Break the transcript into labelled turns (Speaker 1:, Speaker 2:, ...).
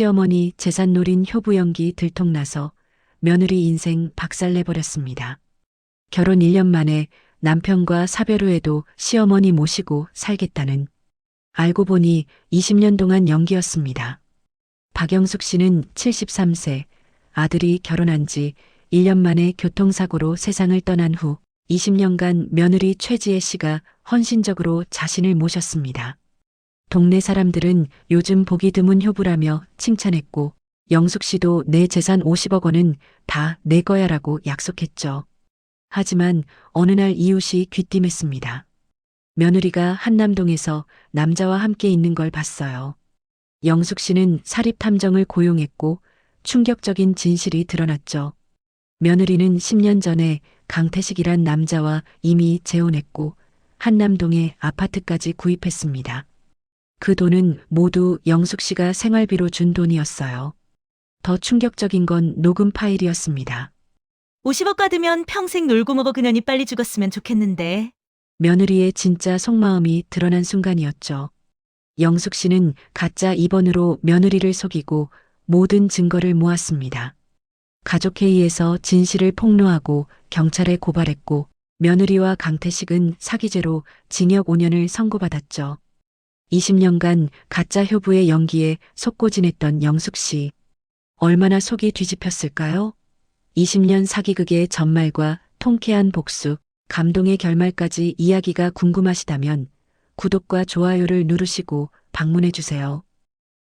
Speaker 1: 시어머니 재산 노린 효부 연기 들통나서 며느리 인생 박살내버렸습니다. 결혼 1년 만에 남편과 사별 후에도 시어머니 모시고 살겠다는 알고 보니 20년 동안 연기였습니다. 박영숙 씨는 73세, 아들이 결혼한 지 1년 만에 교통사고로 세상을 떠난 후 20년간 며느리 최지혜 씨가 헌신적으로 자신을 모셨습니다. 동네 사람들은 요즘 보기 드문 효부라며 칭찬했고 영숙 씨도 내 재산 50억 원은 다 내 거야라고 약속했죠. 하지만 어느 날 이웃이 귀띔했습니다. 며느리가 한남동에서 남자와 함께 있는 걸 봤어요. 영숙 씨는 사립 탐정을 고용했고 충격적인 진실이 드러났죠. 며느리는 10년 전에 강태식이란 남자와 이미 재혼했고 한남동에 아파트까지 구입했습니다. 그 돈은 모두 영숙 씨가 생활비로 준 돈이었어요. 더 충격적인 건 녹음 파일이었습니다.
Speaker 2: 50억 받으면 평생 놀고 먹어 그년이 빨리 죽었으면 좋겠는데.
Speaker 1: 며느리의 진짜 속마음이 드러난 순간이었죠. 영숙 씨는 가짜 2번으로 며느리를 속이고 모든 증거를 모았습니다. 가족회의에서 진실을 폭로하고 경찰에 고발했고 며느리와 강태식은 사기죄로 징역 5년을 선고받았죠. 20년간 가짜 효부의 연기에 속고 지냈던 영숙 씨. 얼마나 속이 뒤집혔을까요? 20년 사기극의 전말과 통쾌한 복수, 감동의 결말까지 이야기가 궁금하시다면 구독과 좋아요를 누르시고 방문해 주세요.